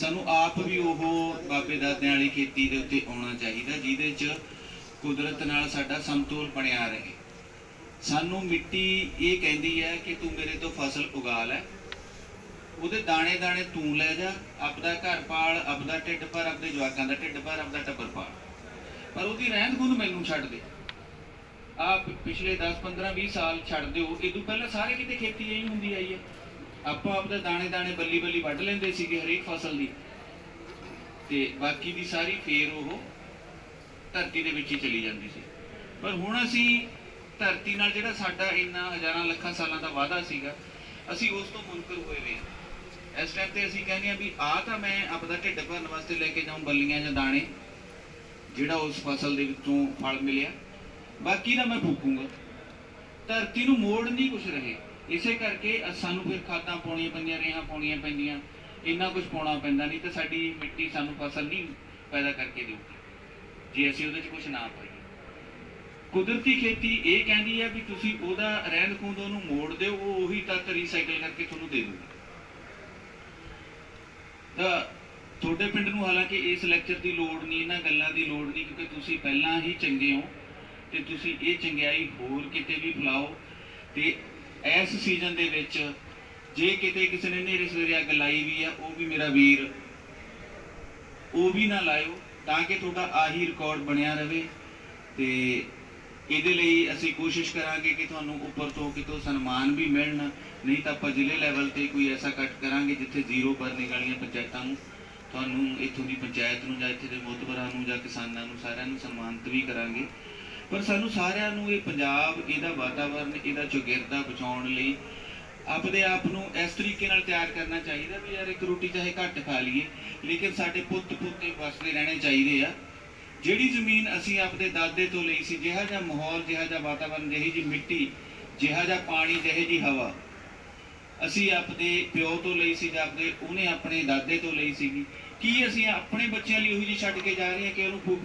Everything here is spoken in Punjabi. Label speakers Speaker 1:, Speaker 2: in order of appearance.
Speaker 1: ਸਾਨੂੰ ਆਪ ਵੀ ਉਹ ਬਾਬੇ ਦਾਦਿਆਂ ਵਾਲੀ ਖੇਤੀ ਦੇ ਉੱਤੇ ਆਉਣਾ ਚਾਹੀਦਾ, ਜਿਹਦੇ 'ਚ ਕੁਦਰਤ ਨਾਲ ਸਾਡਾ ਸੰਤੁਲ ਬਣਿਆ ਰਹੇ। ਸਾਨੂੰ ਮਿੱਟੀ ਇਹ ਕਹਿੰਦੀ ਹੈ ਕਿ ਤੂੰ ਮੇਰੇ ਤੋਂ ਫਸਲ ਉਗਾ ਲੈ। ਉਹਦੇ ਦਾਣੇ ਦਾਣੇ ਤੂੰ ਲੈ ਜਾ, ਆਪਦਾ ਘਰ ਪਾਲ, ਆਪਦਾ ਢਿੱਡ ਭਰ, ਆਪਦੇ ਜਵਾਕਾਂ ਦਾ ਢਿੱਡ ਭਰ, ਆਪਦਾ ਟੱਬਰ ਪਾਲ। ਪਰ ਉਹਦੀ ਰਹਿੰਦ ਖੂੰਦ ਮੈਨੂੰ ਛੱਡ ਦੇ। ਆਪ ਪਿਛਲੇ 10 15 20 ਸਾਲ ਛੱਡ ਦਿਓ, ਇਹ ਤੋਂ ਪਹਿਲਾਂ ਸਾਰੇ ਕਿਤੇ ਖੇਤੀ ਇਹੀ ਹੁੰਦੀ ਆਈ ਹੈ। ਆਪਾਂ ਆਪਦੇ ਦਾਣੇ ਦਾਣੇ ਬੱਲੀ ਬੱਲੀ ਵੱਢ ਲੈਂਦੇ ਸੀਗੇ ਹਰੇਕ ਫਸਲ ਦੀ। ਤੇ ਬਾਕੀ ਦੀ ਸਾਰੀ ਫੇਰ ਉਹ ਧਰਤੀ ਦੇ ਵਿੱਚ ਹੀ ਚਲੀ ਜਾਂਦੀ ਸੀ। ਪਰ ਹੁਣ ਅਸੀਂ ਧਰਤੀ ਨਾਲ ਜਿਹੜਾ ਸਾਡਾ ਇੰਨਾ ਹਜ਼ਾਰਾਂ ਲੱਖਾਂ ਸਾਲਾਂ ਦਾ ਵਾਅਦਾ ਸੀਗਾ, ਅਸੀਂ ਉਸ ਤੋਂ ਮੁਨਕਰ ਹੋਏ ਹੋਏ ਹਾਂ। ਇਸ ਟਾਈਮ ਤੇ ਅਸੀਂ ਕਹਿੰਦੇ ਆ ਵੀ ਆ ਤਾਂ ਮੈਂ ਆਪਦਾ ਢਿੱਡ ਭਰਨ ਵਾਸਤੇ ਲੈ ਕੇ ਜਾਉਂ ਬੱਲੀਆਂ ਜਾਂ ਦਾਣੇ, ਜਿਹੜਾ ਉਸ ਫਸਲ ਦੇ ਵਿੱਚੋਂ ਫਲ ਮਿਲਿਆ। ਬਾਕੀ ਦਾ ਮੈਂ ਫੂਕੂੰਗਾ। ਧਰਤੀ ਨੂੰ ਮੋੜ ਨਹੀਂ ਕੁਛ ਰਹੇ। ਇਸੇ ਕਰਕੇ ਸਾਨੂੰ ਫਿਰ ਖਾਦਾਂ ਪਾਉਣੀਆਂ ਪੈਂਦੀਆਂ, ਰੇਹਾਂ ਪਾਉਣੀਆਂ ਪੈਂਦੀਆਂ। ਇੰਨਾ ਕੁਝ ਪਾਉਣਾ ਪੈਂਦਾ ਨਹੀਂ ਤਾਂ ਸਾਡੀ ਮਿੱਟੀ ਸਾਨੂੰ ਫਸਲ ਨਹੀਂ ਪੈਦਾ ਕਰਕੇ ਦੇਊਗੀ। ਜੇ ਅਸੀਂ ਉਹਦੇ 'ਚ ਕੁਝ ਨਾ ਪਾਈਏ। ਕੁਦਰਤੀ ਖੇਤੀ ਇਹ ਕਹਿੰਦੀ ਹੈ ਵੀ ਤੁਸੀਂ ਉਹਦਾ ਰਹਿੰਦ ਖੂੰਦ ਉਹਨੂੰ ਮੋੜ ਦਿਓ, ਉਹ ਉਹੀ ਤੱਤ ਰੀਸਾਈਕਲ ਕਰਕੇ ਤੁਹਾਨੂੰ ਦੇ ਦੂਗੀ। ਤਾਂ ਤੁਹਾਡੇ ਪਿੰਡ ਨੂੰ ਹਾਲਾਂਕਿ ਇਸ ਲੈਕਚਰ ਦੀ ਲੋੜ ਨਹੀਂ, ਇਹਨਾਂ ਗੱਲਾਂ ਦੀ ਲੋੜ ਨਹੀਂ, ਕਿਉਂਕਿ ਤੁਸੀਂ ਪਹਿਲਾਂ ਹੀ ਚੰਗੇ ਹੋ ਤੇ ਤੁਸੀਂ ਇਹ ਚੰਗਿਆਈ ਹੋਰ ਕਿਤੇ ਵੀ ਫੈਲਾਓ ਤੇ ਇਸ ਸੀਜ਼ਨ ਦੇ ਵਿੱਚ ਜੇ ਕਿਤੇ ਕਿਸੇ ਨੇ ਨੇਰੇ ਸਵੇਰੇ ਅੱਗ ਲਾਈ ਵੀ ਆ, ਉਹ ਵੀ ਮੇਰਾ ਵੀਰ। ਉਹ ਵੀ ਨਾ ਲਾਇਓ, ਤਾਂ ਕਿ ਤੁਹਾਡਾ ਆਹੀ ਰਿਕਾਰਡ ਬਣਿਆ ਰਹੇ। ਤੇ ਇਹਦੇ ਲਈ ਅਸੀਂ ਕੋਸ਼ਿਸ਼ ਕਰਾਂਗੇ ਕਿ ਤੁਹਾਨੂੰ ਉੱਪਰ ਤੋਂ ਕਿਤੋਂ ਸਨਮਾਨ ਵੀ ਮਿਲਣ, ਨਹੀਂ ਤਾਂ ਆਪਾਂ ਜ਼ਿਲ੍ਹੇ ਲੈਵਲ ਤੇ ਕੋਈ ਐਸਾ ਕੱਟ ਕਰਾਂਗੇ ਜਿੱਥੇ ਜ਼ੀਰੋ ਬਰਨਿੰਗ ਵਾਲੀਆਂ ਪੰਚਾਇਤਾਂ ਨੂੰ। ਤੁਹਾਨੂੰ ਇੱਥੋਂ ਦੀ ਪੰਚਾਇਤ ਨੂੰ ਜਾਂ ਇੱਥੇ ਦੇ ਮੋਤਬਰਾਂ ਨੂੰ ਜਾਂ ਕਿਸਾਨਾਂ ਨੂੰ ਸਾਰਿਆਂ ਨੂੰ ਸਨਮਾਨਿਤ ਵੀ ਕਰਾਂਗੇ। ਪਰ ਸਾਨੂੰ ਸਾਰਿਆਂ ਨੂੰ ਇਹ ਪੰਜਾਬ, ਇਹਦਾ ਵਾਤਾਵਰਣ ਇਹਦਾ ਚੌਗਿਰਦਾ ਬਚਾਉਣ ਲਈ ਆਪਦੇ ਆਪ ਨੂੰ ਇਸ ਤਰੀਕੇ ਨਾਲ ਤਿਆਰ ਕਰਨਾ ਚਾਹੀਦਾ ਵੀ ਯਾਰ ਇੱਕ ਰੋਟੀ ਚਾਹੇ ਘੱਟ ਖਾ ਲਈਏ, ਲੇਕਿਨ ਸਾਡੇ ਪੁੱਤ ਪੁੱਤੇ ਵਸਦੇ ਰਹਿਣੇ ਚਾਹੀਦੇ ਆ। ਜਿਹੜੀ ਜ਼ਮੀਨ ਅਸੀਂ ਆਪਦੇ ਦਾਦੇ ਤੋਂ ਲਈ ਸੀ, ਜਿਹਾ ਜਿਹਾ ਮਾਹੌਲ, ਜਿਹਾ ਜਿਹਾ ਵਾਤਾਵਰਣ ਜਿਹੀ ਜੀ ਮਿੱਟੀ, ਜਿਹਾ ਜਿਹਾ ਪਾਣੀ, ਜਿਹੀ ਜੀ ਹਵਾ ਅਸੀਂ ਆਪਦੇ ਪਿਓ ਤੋਂ ਲਈ ਸੀ ਜਾਂ ਆਪਦੇ, ਉਹਨੇ ਆਪਣੇ ਦਾਦੇ ਤੋਂ ਲਈ ਸੀਗੀ। ਕੀ ਅਸੀਂ ਆਪਣੇ ਬੱਚਿਆਂ ਲਈ ਉਹੀ ਜੀ ਛੱਡ ਕੇ ਜਾ ਰਹੇ ਹਾਂ ਕਿ ਉਹਨੂੰ ਫੂਕ